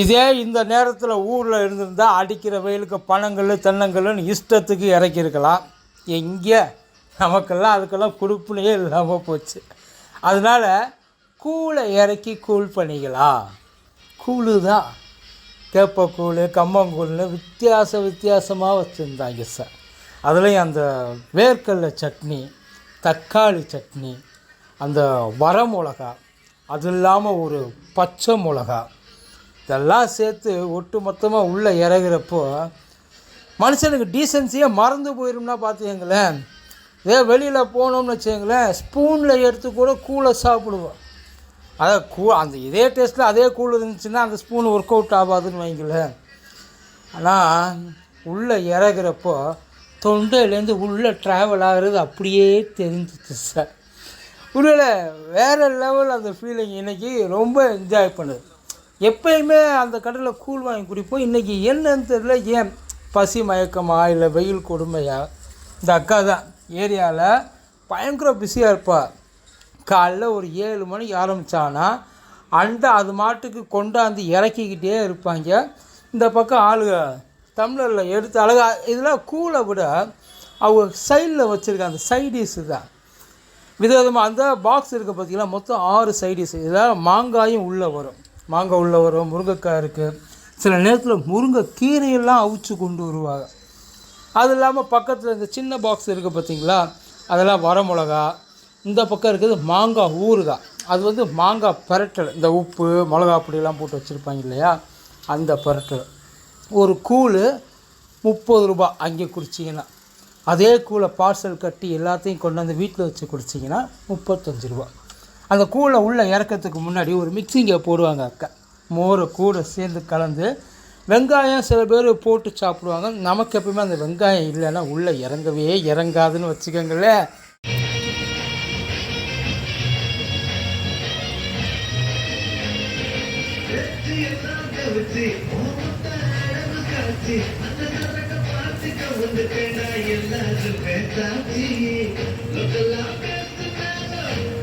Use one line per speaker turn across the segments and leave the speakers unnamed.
இதே இந்த நேரத்தில் ஊரில் இருந்திருந்தால் அடிக்கிற வெயிலுக்கு பனங்கல் தென்னங்கள்னு இஷ்டத்துக்கு இறக்கியிருக்கலாம். எங்கே? நமக்கெல்லாம் அதுக்கெல்லாம் கொடுப்புனையே இல்லாமல் போச்சு. அதனால் கூழை இறக்கி கூழ் பண்ணிக்கலாம். கூழு தான் கேப்பக்கூழ் கம்மங்கூழ்னு வித்தியாச வித்தியாசமாக வச்சுருந்தாங்க சார். அதுலேயும் அந்த வேர்க்கடலை சட்னி தக்காளி சட்னி அந்த வரமிளகா அது இல்லாமல் ஒரு பச்சை மிளகா இதெல்லாம் சேர்த்து ஒட்டு மொத்தமாக உள்ளே இறங்குறப்போ மனுஷனுக்கு டீசென்சியாக மறந்து போயிரும்னா பார்த்துக்கங்களேன் இதே வெளியில் போனோம்னு வச்சுக்கங்களேன் ஸ்பூனில் எடுத்து கூட கூலை சாப்பிடுவோம். அதான் கூ அந்த இதே டேஸ்ட்டில் அதே கூழ் இருந்துச்சுன்னா அந்த ஸ்பூன் ஒர்க் அவுட் ஆகாதுன்னு வைங்களேன். ஆனால் உள்ளே இறங்குறப்போ தொண்டையிலேருந்து உள்ளே ட்ராவல் ஆகிறது அப்படியே தெரிஞ்சிச்சு சார். உண்மையில் வேறு லெவல் அந்த ஃபீலிங் இன்றைக்கி ரொம்ப என்ஜாய் பண்ணுது. எப்பயுமே அந்த கடையில் கூழ் வாங்கி குடிப்போம். இன்றைக்கி என்னன்னு தெரியல ஏன் பசி மயக்கமா இல்லை வெயில் கொடுமையா? இந்த அக்கா தான் ஏரியாவில் பயங்கர பிஸியாக இருப்பாள் காலைல ஒரு ஏழு மணிக்கு ஆரம்பித்தானா அந்த அது மாட்டுக்கு கொண்டாந்து இறக்கிக்கிட்டே இருப்பாங்க. இந்த பக்கம் ஆளுங்க தமிழரில் எடுத்து அழகா இதெல்லாம் கூலை விட அவங்க சைடில் வச்சுருக்க அந்த சைடிஷு தான். விதவிதமாக அந்த பாக்ஸ் இருக்க பார்த்திங்கன்னா மொத்தம் ஆறு சைடிஷ் இதில் மாங்காயும் உள்ளே வரும். மாங்காய் உள்ளே வரும் முருங்கைக்காய் இருக்குது சில நேரத்தில் முருங்கை கீரையெல்லாம் அவிச்சு கொண்டு வருவாங்க. அது இல்லாமல் பக்கத்தில் இந்த சின்ன பாக்ஸ் இருக்குது பார்த்தீங்களா அதெல்லாம் வரமிளகா இந்த பக்கம் இருக்குது மாங்காய் ஊறுகாய். அது வந்து மாங்காய் பரட்டல். இந்த உப்பு மிளகா பொடியெல்லாம் போட்டு வச்சுருப்பாங்க இல்லையா? அந்த பரட்டல். ஒரு கூழ் முப்பது ரூபா அங்கே குடிச்சிங்கன்னா அதே கூழை பார்சல் கட்டி எல்லாத்தையும் கொண்டு வந்து வீட்டில் வச்சு குடிச்சிங்கன்னா முப்பத்தஞ்சு ரூபா. அந்த கூழை உள்ளே இறக்கிறதுக்கு முன்னாடி ஒரு மிக்சிங்கை போடுவாங்க அக்கா. மோரை கூட சேர்ந்து கலந்து வெங்காயம் சில பேர் போட்டு சாப்பிடுவாங்க. நமக்கு எப்பவுமே அந்த வெங்காயம் இல்லைன்னா உள்ளே இறங்கவே இறங்காதுன்னு வச்சுக்கோங்களேன்.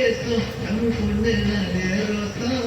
ಎಷ್ಟು ಅನುಕೂಲ ಇಲ್ಲ ದೇವಸ್ಥಾನ